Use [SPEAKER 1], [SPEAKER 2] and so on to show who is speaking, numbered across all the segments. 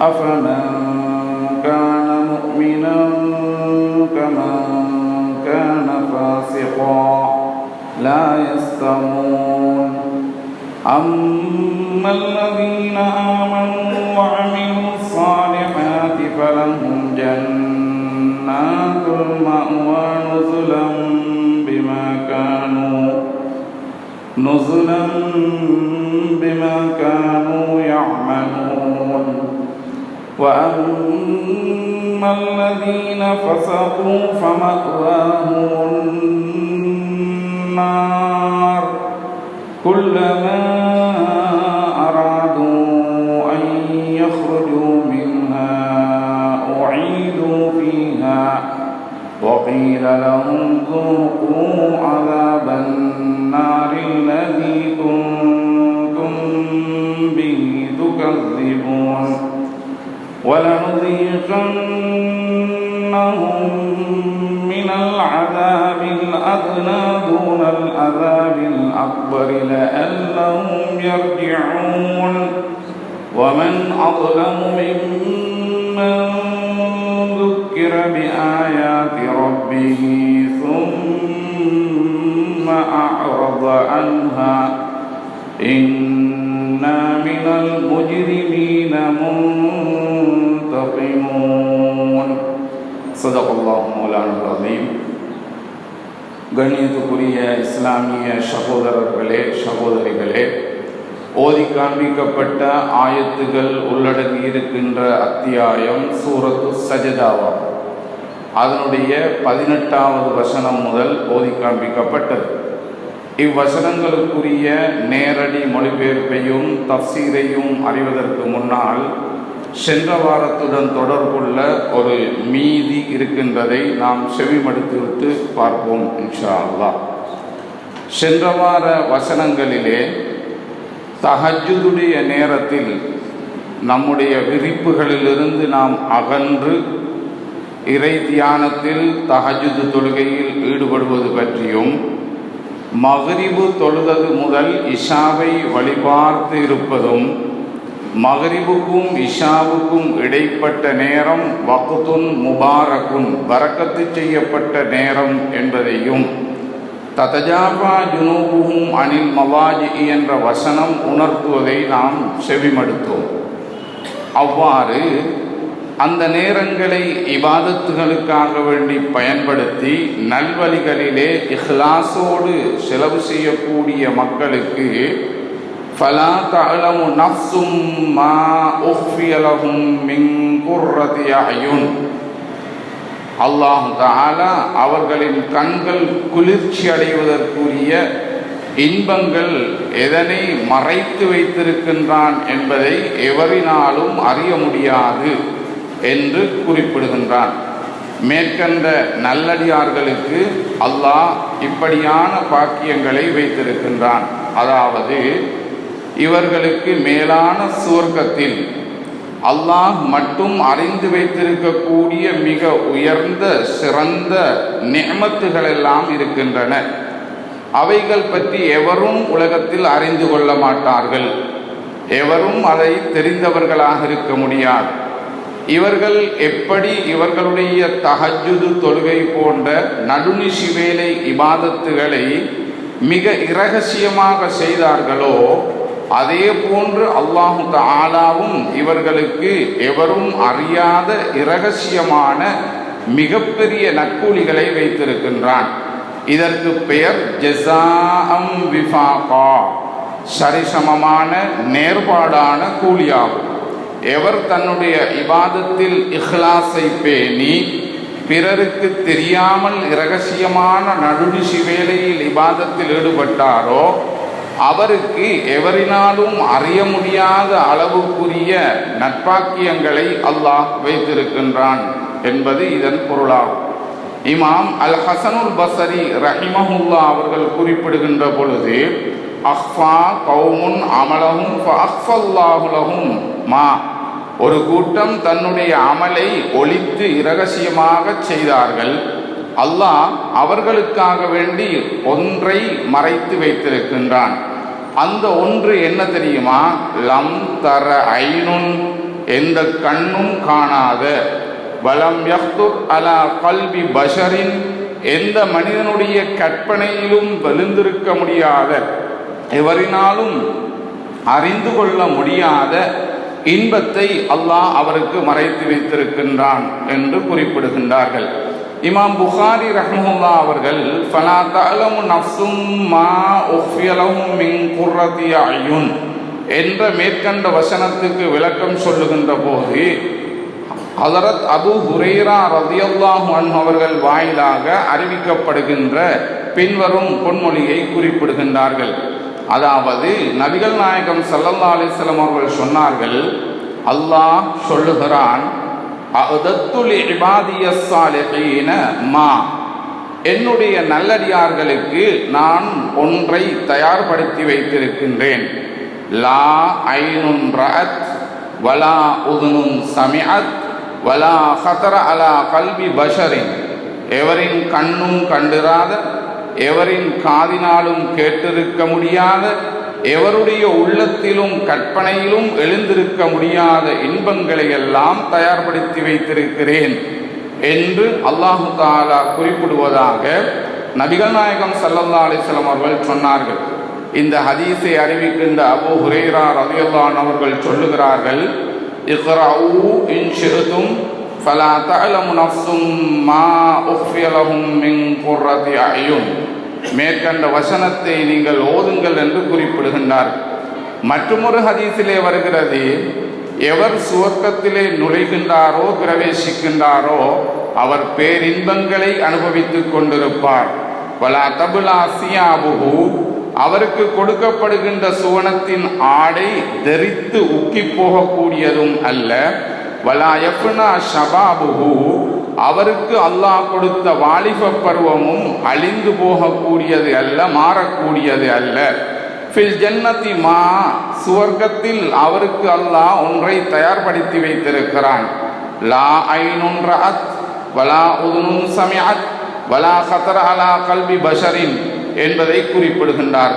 [SPEAKER 1] أفمن كان مؤمنا كمن كان فاسقا لا يستوون أما الذين آمنوا وعملوا الصالحات فلهم جنات المأوى نزلا بما كانوا نزلا بما كانوا يعملون. وأما الذين فسقوا فمأواهم النار كلما أرادوا أن يخرجوا منها أعيدوا فيها وقيل لهم ذوقوا ولنذيقنهم من العذاب الأدنى دون العذاب الأكبر لعلهم يرجعون. ومن أظلم ممن ذكر بآيات ربه ثم أعرض عنها إنا من المجرمين منتقمون صدق الله مولانا العظيم கண்ணியத்துக்குரிய இஸ்லாமிய சகோதரர்களே சகோதரிகளே ஓதி காண்பிக்கப்பட்ட ஆயத்துகள் உள்ளடங்கி இருக்கின்ற அத்தியாயம் சூரத்து சஜதாவா அதனுடைய பதினெட்டாவது வசனம் முதல் ஓதி காண்பிக்கப்பட்டது இவ்வசனங்களுக்குரிய நேரடி மொழிபெயர்ப்பையும் தப்சீரையும் அறிவதற்கு முன்னால் சென்ற வாரத்துடன் தொடர்புள்ள ஒரு மீதி இருக்கின்றதை நாம் செவிமடுத்துவிட்டு பார்ப்போம் இன்ஷா அல்லா சென்ற வார வசனங்களிலே தஹஜுடைய நேரத்தில் நம்முடைய விரிப்புகளிலிருந்து நாம் அகன்று இறை தியானத்தில் தஹஜுது தொழுகையில் ஈடுபடுவது பற்றியும் மகரிபு தொழுதது முதல் இஷாவை வழிபார்த்து இருப்பதும் மகரிபுக்கும் இஷாவுக்கும் இடைப்பட்ட நேரம் வகுத்துன் முபாரக்குன் வரக்கத்து செய்யப்பட்ட நேரம் என்பதையும் ததஜாபா ஜுனூபுகும் அனில் மவாஜி என்ற வசனம் உணர்த்துவதை நாம் செவிமடுத்தோம். அவ்வாறு அந்த நேரங்களை இபாதத்துகளுக்காக வேண்டி பயன்படுத்தி நல்வழிகளிலே இஹ்லாசோடு செலவு செய்யக்கூடிய மக்களுக்கு فلا تعلم نفس மா أخفي لهم من قرة أعين. அல்லாஹ் தாலா அவர்களின் கண்கள் குளிர்ச்சி அடைவதற்குரிய இன்பங்கள் எதனை மறைத்து வைத்திருக்கின்றான் என்பதை எவரினாலும் அறிய முடியாது என்று குறிப்பிடுகின்றான். மேற்கண்ட நல்லடியார்களுக்கு அல்லாஹ் இப்படியான பாக்கியங்களை வைத்திருக்கின்றான். அதாவது இவர்களுக்கு மேலான சுவர்க்கத்தில் அல்லாஹ் மட்டும் அறிந்து வைத்திருக்கக்கூடிய மிக உயர்ந்த சிறந்த நியமத்துகள் எல்லாம் இருக்கின்றன. அவைகள் பற்றி எவரும் உலகத்தில் அறிந்து கொள்ள மாட்டார்கள். எவரும் அதை தெரிந்தவர்களாக இருக்க முடியாது. இவர்கள் எப்படி இவர்களுடைய தஹஜுது தொழுகை போன்ற நடுநிசி வேலை இபாதத்துகளை மிக இரகசியமாக செய்தார்களோ அதே போன்று அல்லாஹு தாலாவும் இவர்களுக்கு எவரும் அறியாத இரகசியமான மிகப்பெரிய நற்கூலிகளை வைத்திருக்கின்றான். இதற்கு பெயர் ஜெசாம் விஃபாகா. சரிசமமான நேர்பாடான கூலியாகும். எவர் தன்னுடைய இவாதத்தில் இஹ்லாஸை பேணி பிறருக்கு தெரியாமல் இரகசியமான நடுநிசி வேலையில் இபாதத்தில் ஈடுபட்டாரோ அவருக்கு எவரினாலும் அறிய முடியாத அளவுக்குரிய நட்பாக்கியங்களை அல்லாஹ் வைத்திருக்கின்றான் என்பது இதன் பொருளாகும். இமாம் அல் ஹசனுல் பசரி ரஹிமஹுல்லா அவர்கள் குறிப்பிடுகின்ற பொழுது அஹ்ஃபா கவுமுன் அமலகும் அஹ்ஃபல்லாஹுலஹும் மா. ஒரு கூட்டம் தன்னுடைய அமலை ஒழித்து இரகசியமாக செய்தார்கள். அல்லாஹ் அவர்களுக்காக வேண்டி ஒன்றை மறைத்து வைத்திருக்கின்றான். அந்த ஒன்று என்ன தெரியுமா? லம் தர ஐனுன் எந்த கண்ணும் காணாத. வலம் யஹ்துர் அலா கல்வி பஷரின் எந்த மனிதனுடைய கற்பனையிலும் விழுந்திருக்க முடியாத. எவரினாலும் அறிந்து கொள்ள முடியாத இன்பத்தை அல்லாஹ் அவருக்கு மறைத்து வைத்திருக்கின்றான் என்று குறிப்பிடுகின்றார்கள். இமாம் புகாரி ரஹ்முல்லா அவர்கள் ஃபலா தலமு நஃப்சும் மா உஃபிய மின் குர்ரத்தி அயுன் என்ற மேற்கண்ட வசனத்துக்கு விளக்கம் சொல்லுகின்ற போது ஹதரத் அபு ஹுரேரா ரதியல்லாஹு அன் அவர்கள் வாயிலாக அறிவிக்கப்படுகின்ற பின்வரும் பொன்மொழியை குறிப்பிடுகின்றார்கள். அதாவது நபிகள் நாயகம் சல்லல்லா அலைஹி அவர்கள் சொன்னார்கள் அல்லாஹ் சொல்லுகிறான் மா. என்னுடைய நல்லடியார்களுக்கு நான் ஒன்றை தயார்படுத்தி வைத்திருக்கின்றேன். லா ஐனுன் ரஅத் வலா உதுனுன் சமிஅத் வலா ஹதர அலா கல்வி பஷரின். எவரின் கண்ணும் கண்டிராத எவரின் காதினாலும் கேட்டிருக்க முடியாத எவருடைய உள்ளத்திலும் கற்பனையிலும் எழுந்திருக்க முடியாத இன்பங்களை எல்லாம் தயார்படுத்தி வைத்திருக்கிறேன் என்று அல்லாஹு தாலா குறிப்பிடுவதாக நபிகள் நாயகம் சல்லல்லா அலிஸ்லாம் அவர்கள் சொன்னார்கள். இந்த ஹதீஸை அறிவிக்கின்ற அபு ஹுரேரா ரலியல்லான் அவர்கள் சொல்லுகிறார்கள் இக்ரஊ இன் ஷிஅதும் ஃபலா தஅலமு நஃப்சும் மா உஃபிய லஹும் மின் அயுன். மேற்கண்ட வசனத்தை நீங்கள் ஓதுங்கள் என்று குறிப்பிடுகின்றார். மற்றொரு ஹதீஸிலே வருகிறது எவர் சுவர்க்கத்திலே நுழைகின்றாரோ பிரவேசிக்கின்றாரோ அவர் பேரின்பங்களை அனுபவித்துக் கொண்டிருப்பார். வலா தபுலா சியாபுகு அவருக்கு கொடுக்கப்படுகின்ற சுவனத்தின் ஆடை தெரித்து உக்கி போகக்கூடியதும் அல்ல. வலா யஃப்னா ஷபாபுகு அவருக்கு அல்லாஹ் கொடுத்த வாலிப பருவமும் அழிந்து போகக்கூடியது அல்ல மாறக்கூடியது அல்ல. ஃபில் ஜன்னதி மா சுவர்க்கத்தில் அவருக்கு அல்லாஹ் ஒன்றை தயார்படுத்தி வைத்திருக்கிறான். லா ஐனுன் ரஅத் வலா உதுனுன் சமிஅத் வலா அலா கல்வி பஷரின் என்பதை குறிப்பிடுகின்றார்.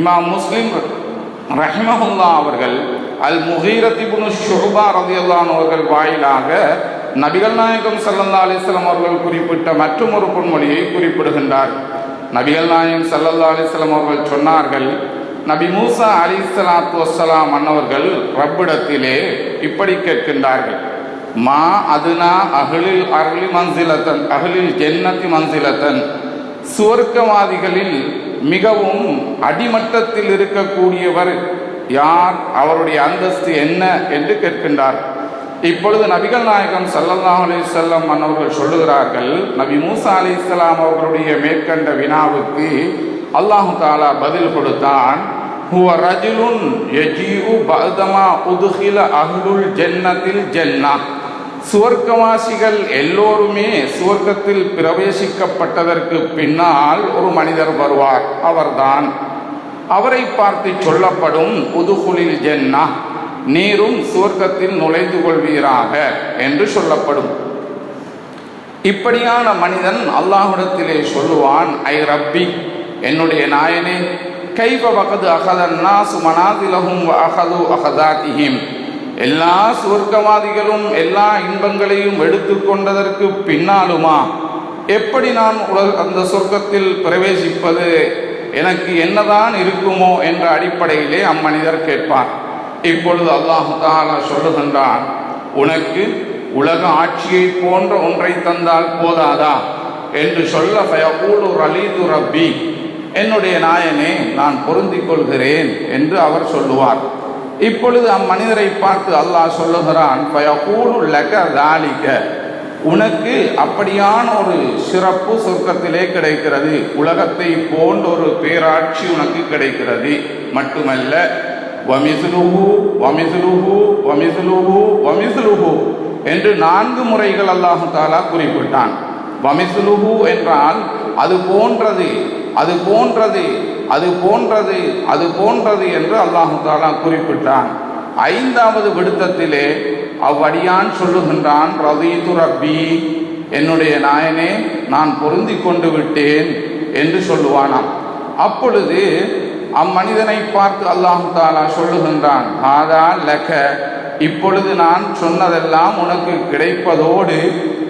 [SPEAKER 1] இமாம் முஸ்லிம் ரஹிமஹுல்லா அவர்கள் அல் முஹீரத்திபுனு ஷுபா ரதியுல்லான் அவர்கள் வாயிலாக நபிகள் நாயகம் சல்லல்லா அலிஸ்லாம் அவர்கள் குறிப்பிட்ட மற்றும் ஒரு பொன்மொழியை குறிப்பிடுகின்றார். நபிகள் நாயகம் சல்லல்லா அலிஸ்லாம் அவர்கள் சொன்னார்கள் நபி மூசா அலி சலாத்து வசலாம் அன்னவர்கள் ரப்பிடத்திலே இப்படி கேட்கின்றார்கள். மா அதுனா அகலில் அருளி மன்சிலத்தன் அகலில் ஜென்னத்தி மன்சிலத்தன். சுவர்க்கவாதிகளில் மிகவும் அடிமட்டத்தில் இருக்கக்கூடியவர் யார்? அவருடைய அந்தஸ்து என்ன? என்று கேட்கின்றார். இப்பொழுது நபிகள் நாயகம் சல்லல்லாஹு செல்லம் வஸல்லம் அன்னவர்கள் சொல்லுகிறார்கள் நபி மூசா அலி இஸ்லாம் அவர்களுடைய மேற்கண்ட வினாவுக்கு அல்லாஹு தாலா பதில் கொடுத்தான். ஹுவ ரஜுலுன் யஜீஉ பஅதமா உதுகில அஹ்லுல் ஜன்னத்தில் ஜன்னா. சுவர்க்கவாசிகள் எல்லோருமே சுவர்க்கத்தில் பிரவேசிக்கப்பட்டதற்கு பின்னால் ஒரு மனிதர் வருவார் அவர்தான். அவரை பார்த்து சொல்லப்படும் உதுகுலில் ஜென்னா நீரும் சுவர்க்கத்தில் நுழைந்து கொள்வீராக என்று சொல்லப்படும். இப்படியான மனிதன் அல்லாஹுடத்திலே சொல்லுவான் ஐ ரப்பி என்னுடைய நாயனே கைப வகது அகதன்னா சுமனாதிலகும் அகது அகதாதிஹிம் எல்லா சுவர்க்கவாதிகளும் எல்லா இன்பங்களையும் எடுத்துக்கொண்டதற்கு பின்னாலுமா? எப்படி நான் உலக அந்த சொர்க்கத்தில் பிரவேசிப்பது? எனக்கு என்னதான் இருக்குமோ என்ற அடிப்படையிலே அம்மனிதர் கேட்பார். இப்பொழுது அல்லாஹு தாலா சொல்லுகின்றான் உனக்கு உலக ஆட்சியை போன்ற ஒன்றை தந்தால் போதாதா? என்று சொல்ல ஃபயகூலு ரலீது ரப்பி என்னுடைய நாயனே நான் பொருந்திக் கொள்கிறேன் என்று அவர் சொல்லுவார். இப்பொழுது அம்மனிதரை பார்த்து அல்லாஹ் சொல்லுகிறான் ஃபயகூலு லக தாலிக உனக்கு அப்படியான ஒரு சிறப்பு சொர்க்கத்திலே கிடைக்கிறது. உலகத்தை போன்ற ஒரு பேராட்சி உனக்கு கிடைக்கிறது. மட்டுமல்ல வமிசுலுஹு வமிசுலுஹு வமிசுலுஹு வமிசுலுஹு என்று நான்கு முறைகள் அல்லாஹு தாலா குறிப்பிட்டான். வமிசுலுஹு என்றால் அது போன்றது அது போன்றது அது போன்றது அது போன்றது என்று அல்லாஹு தாலா குறிப்பிட்டான். ஐந்தாவது விடுத்தத்திலே அவ்வடியான் சொல்லுகின்றான் ரதீது ரப்பி என்னுடைய நாயனே நான் பொருந்தி கொண்டு விட்டேன் என்று சொல்லுவானாம். அப்பொழுது அம்மனிதனை பார்த்து அல்லாஹு தாலா சொல்லுகின்றான் ஆதா லக. இப்பொழுது நான் சொன்னதெல்லாம் உனக்கு கிடைப்பதோடு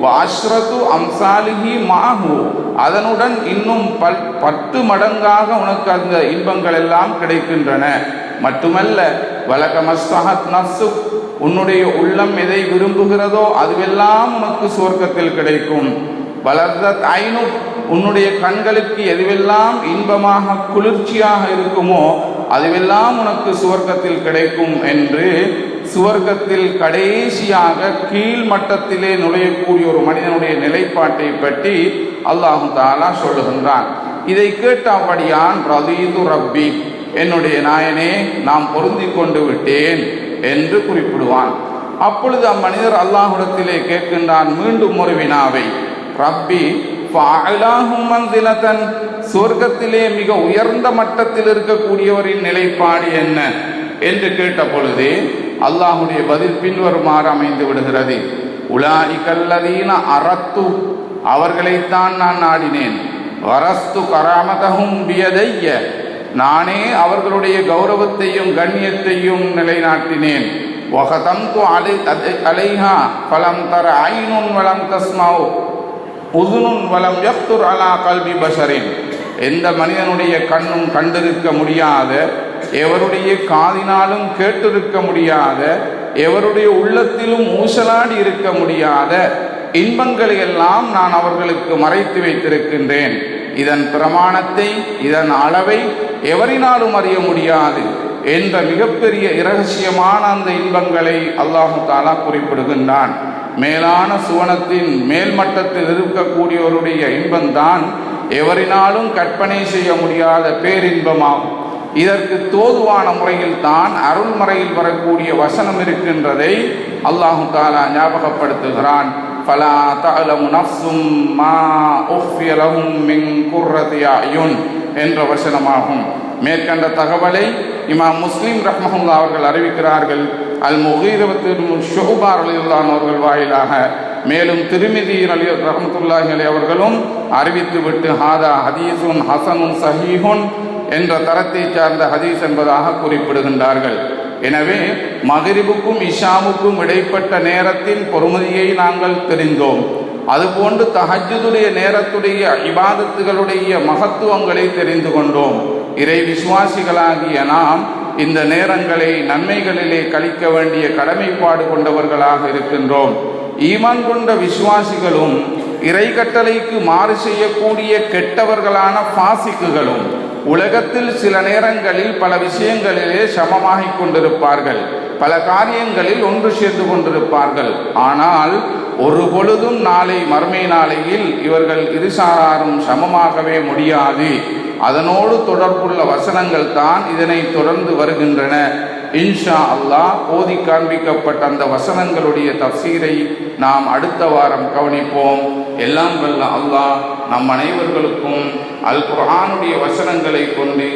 [SPEAKER 1] வாஷ்ரது அம்சாலிஹி மாஹு. அதனுடன் இன்னும் பல் பத்து மடங்காக உனக்கு அந்த இன்பங்கள் எல்லாம் கிடைக்கின்றன. மட்டுமல்ல வலக மஸ்தஹத் உன்னுடைய உள்ளம் எதை விரும்புகிறதோ அதுவெல்லாம் உனக்கு சுவர்க்கத்தில் கிடைக்கும். வளர்தத் ஐநூ உன்னுடைய கண்களுக்கு எதுவெல்லாம் இன்பமாக குளிர்ச்சியாக இருக்குமோ அதுவெல்லாம் உனக்கு சுவர்க்கத்தில் கிடைக்கும் என்று சுவர்க்கத்தில் கடைசியாக கீழ் மட்டத்திலே நுழையக்கூடிய ஒரு மனிதனுடைய நிலைப்பாட்டை பற்றி அல்லாஹு தாலா சொல்லுகின்றான். இதை கேட்டபடியான் ரதீது ரப்பி என்னுடைய நாயனே நாம் பொருந்தி கொண்டு விட்டேன் என்று குறிப்பிடுவான். அப்பொழுது அம்மனிதர் அல்லாஹுடத்திலே கேட்கின்றான் மீண்டும் ஒரு வினாவை ரப்பி மந்திலத்தன் சொர்க்கத்திலே மிக உயர்ந்த மட்டத்தில் இருக்கக்கூடியவரின் நிலைப்பாடு என்ன என்று கேட்ட பொழுது அல்லாஹுடைய பதில் பின்வருமாறு அமைந்து விடுகிறது. உலாஇகல்லதீன அறத்து அவர்களைத்தான் நான் நாடினேன். வரஸ்து கராமதகும் வியதைய நானே அவர்களுடைய கௌரவத்தையும் கண்ணியத்தையும் நிலைநாட்டினேன். வகதம்து அலை அலைஹா பலம் தர ஐனுன் வளம் தஸ்மாவோ உதுனுன் வலம் யஃப்துர் அலா கல்வி பஷரின். எந்த மனிதனுடைய கண்ணும் கண்டிருக்க முடியாத எவருடைய காதினாலும் கேட்டிருக்க முடியாத எவருடைய உள்ளத்திலும் ஊசலாடி இருக்க முடியாத இன்பங்களை எல்லாம் நான் அவர்களுக்கு மறைத்து வைத்திருக்கின்றேன். இதன் பிரமாணத்தை இதன் அளவை எவரினாலும் அறிய முடியாது என்ற மிகப்பெரிய இரகசியமான அந்த இன்பங்களை அல்லாஹு தாலா குறிப்பிடுகின்றான். மேலான சுவனத்தின் மேல்மட்டத்தில் இருக்கக்கூடியவருடைய இன்பம்தான் எவரினாலும் கற்பனை செய்ய முடியாத பேரின்பமாகும். இதற்கு தோதுவான முறையில் தான் அருள்மறையில் வரக்கூடிய வசனம் இருக்கின்றதை அல்லாஹு தாலா ஞாபகப்படுத்துகிறான். ஃபலா தஅலமு நஃப்சும் மா உஃபிய மின் குர்ரத்தி என்ற வசனமாகும். மேற்கண்ட தகவலை இமாம் முஸ்லீம் ரஹ்மஹுல்லா அவர்கள் அறிவிக்கிறார்கள். அல் முகீரவத்தின் ஷுபார் அலியுல்லான் அவர்கள் வாயிலாக மேலும் திருமிதி அலி ரஹமத்துல்லாஹி அலி அவர்களும் அறிவித்துவிட்டு ஹாதா ஹதீசுன் ஹசனுன் சஹீஹுன் என்ற தரத்தை சார்ந்த ஹதீஸ் என்பதாக குறிப்பிடுகின்றார்கள். எனவே மகிரிபுக்கும் இஷாமுக்கும் இடைப்பட்ட நேரத்தின் பொறுமதியை நாங்கள் தெரிந்தோம். அதுபோன்று தஹஜுடைய நேரத்துடைய இபாதத்துகளுடைய மகத்துவங்களை தெரிந்து கொண்டோம். இறை விசுவாசிகளாகிய நாம் இந்த நேரங்களை நன்மைகளிலே கழிக்க வேண்டிய கடமைப்பாடு கொண்டவர்களாக இருக்கின்றோம். ஈமான் கொண்ட விசுவாசிகளும் இறை கட்டளைக்கு மாறு செய்யக்கூடிய கெட்டவர்களான பாசிக்குகளும் உலகத்தில் சில நேரங்களில் பல விஷயங்களிலே சமமாகிக் கொண்டிருப்பார்கள். பல காரியங்களில் ஒன்று சேர்ந்து கொண்டிருப்பார்கள். ஆனால் ஒரு பொழுதும் நாளை மறுமை நாளையில் இவர்கள் இருசாராரும் சமமாகவே முடியாது. அதனோடு தொடர்புள்ள வசனங்கள் தான் இதனை தொடர்ந்து வருகின்றன. இன்ஷா அல்லாஹ் ஓதி காண்பிக்கப்பட்ட அந்த வசனங்களுடைய தப்சீரை நாம் அடுத்த வாரம் கவனிப்போம். எல்லாம் வல்ல அல்லாஹ் நம் அனைவர்களுக்கும் அல் குரானுடைய வசனங்களை கொண்டு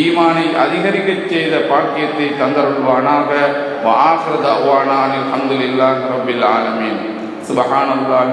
[SPEAKER 1] ஈமானை அதிகரிக்கச் செய்த பாக்கியத்தை தந்தருள்வானாக. வாஹ்ரத அவானான் அல்ஹம்துலில்லாஹி ரப்பில் ஆலமீன். சுபஹானல்லாஹி